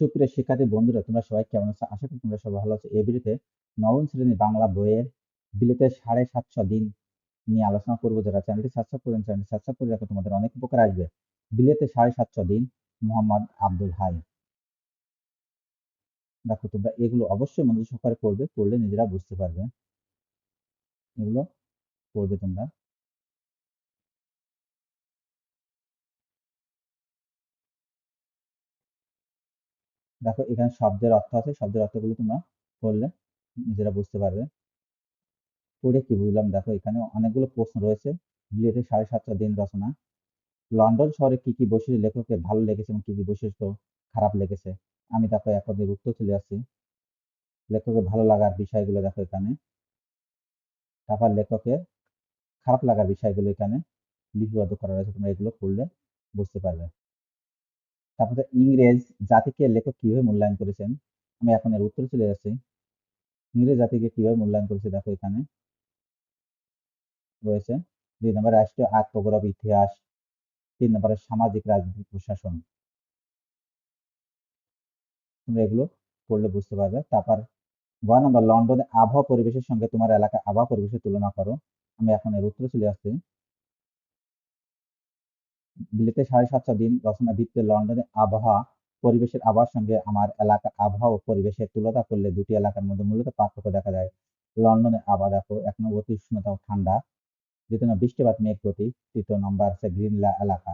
সুপ্রিয় শিক্ষার্থী বন্ধুরা, তোমরা সবাই কেমন আছো? আশা করি তোমরা সবাই ভালো আছো। এই ভিডিওতে নবম শ্রেণির বাংলা বইয়ের বিলেতের সাড়ে সাতশো দিন নিয়ে আলোচনা করব। যারা চ্যানেলটি সাবস্ক্রাইব করেন, চ্যানেলটি সাবস্ক্রাইব করে রাখো। তোমাদের অনেক উপকার আসবে। বিলেতের সাড়ে সাতশো দিন মোহাম্মদ আব্দুল হাই। দেখো, তোমরা এগুলো অবশ্যই মনোযোগ সহকারে পড়বে, পড়লে নিজেরা বুঝতে পারবে। এগুলো পড়বে তোমরা। দেখো, এখানে শব্দের অর্থ আছে। শব্দের অর্থগুলো তোমরা পড়লে নিজেরা বুঝতে পারবে। পড়ে কি বুঝলাম? দেখো, এখানে অনেকগুলো প্রশ্ন রয়েছে। বিলেতে সাড়ে সাতশো দিন রচনা। লন্ডন শহরে কি কি বৈশিষ্ট্য লেখকের ভালো লেগেছে এবং কি কি বৈশিষ্ট্য খারাপ লেগেছে? আমি দেখো একদের উত্তর চলে আসছি। লেখকের ভালো লাগার বিষয়গুলো দেখো এখানে। তারপর লেখকের খারাপ লাগার বিষয়গুলো এখানে লিপিবদ্ধ করা রয়েছে। তোমরা এগুলো পড়লে বুঝতে পারবে। তারপরে ইংরেজ জাতিকে লেখক কীভাবে মূল্যায়ন করেছেন? আমি এখন এর উত্তর চলে যাচ্ছি। ইংরেজ জাতিকে কীভাবে মূল্যায়ন করেছে দেখো এখানে। রয়েছে দুই নম্বর রাষ্ট্রীয় আত্মগৌরব ইতিহাস। তিন নম্বরে সামাজিক রাজনৈতিক প্রশাসন। তোমরা এগুলো পড়লে বুঝতে পারবে। তারপর গ নম্বর, লন্ডনে আবহাওয়া পরিবেশের সঙ্গে তোমার এলাকার আবহাওয়া পরিবেশের তুলনা করো। আমি এখন এর উত্তরে চলে আসছি বিলেতে সাড়ে সাতশো দিন রচনা ভিত্তিতে লন্ডনে আবহাওয়া পরিবেশের আবহাওয়ার সঙ্গে আমার এলাকার আবহাওয়া ও পরিবেশের তুলনা করলে দুটি এলাকার মধ্যে মূলত পার্থক্য দেখা যায়। লন্ডনে আবহাওয়া দেখো, এক নম্বর অতি উষ্ণতা ও ঠান্ডা। দ্বিতীয় নম্বর বৃষ্টিপাত, মেঘ গতি তৃতীয় নম্বর হচ্ছে গ্রিনলা এলাকা।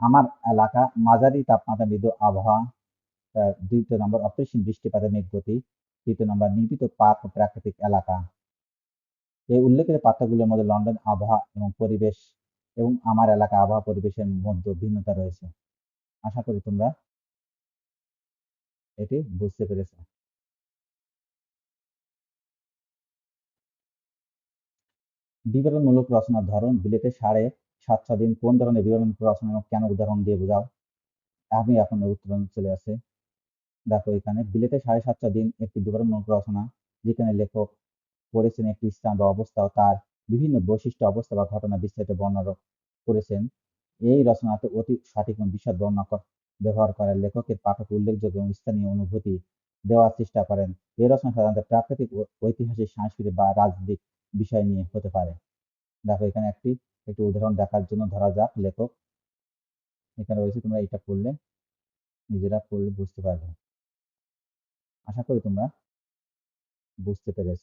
আমার এলাকা মাঝারি তাপমাত্রা মৃদু আবহাওয়া। দ্বিতীয় নম্বর অপরিসীম বৃষ্টিপাতের মেঘ গতি তৃতীয় নম্বর নির্মিত পার্ক প্রাকৃতিক এলাকা। এই উল্লেখিত পাত্রগুলোর মধ্যে লন্ডন আবহাওয়া এবং পরিবেশ এবং আমার এলাকা আবহাওয়া, পরিবেশের মধ্যে ভিন্নতা রয়েছে। আশা করি তোমরা এটি বুঝতে পেরেছ। বিবরণমূলক রচনার ধরন, বিলেতে সাড়ে সাতশো দিন কোন ধরনের বিবরণ রচনা কেন উদাহরণ দিয়ে বোঝাও? আমি এখন উত্তরণ চলে আসে দেখো এখানে, বিলেতে সাড়ে সাতশো দিন একটি বিবরণমূলক রচনা, যেখানে লেখক পড়েছেন একটি স্থান বা অবস্থা তার বিভিন্ন বৈশিষ্ট্য, অবস্থা বা ঘটনা বিস্তারিত বর্ণনা করেছেন। এই রচনাতে অতি সঠিক এবং বিশদ বর্ণনা ব্যবহার করেন লেখকের পাঠক উল্লেখযোগ্য এবং স্থানীয় অনুভূতি দেওয়ার চেষ্টা করেন। এই রচনা সাধারণত প্রাকৃতিক ঐতিহাসিক, সাংস্কৃতিক বা রাজনৈতিক বিষয় নিয়ে হতে পারে। দেখো, এখানে একটি একটি উদাহরণ দেখার জন্য ধরা যাক, লেখক। এখানে রয়েছে, তোমরা এটা পড়লে নিজেরা পড়লে বুঝতে পারবে। আশা করি তোমরা বুঝতে পেরেছ।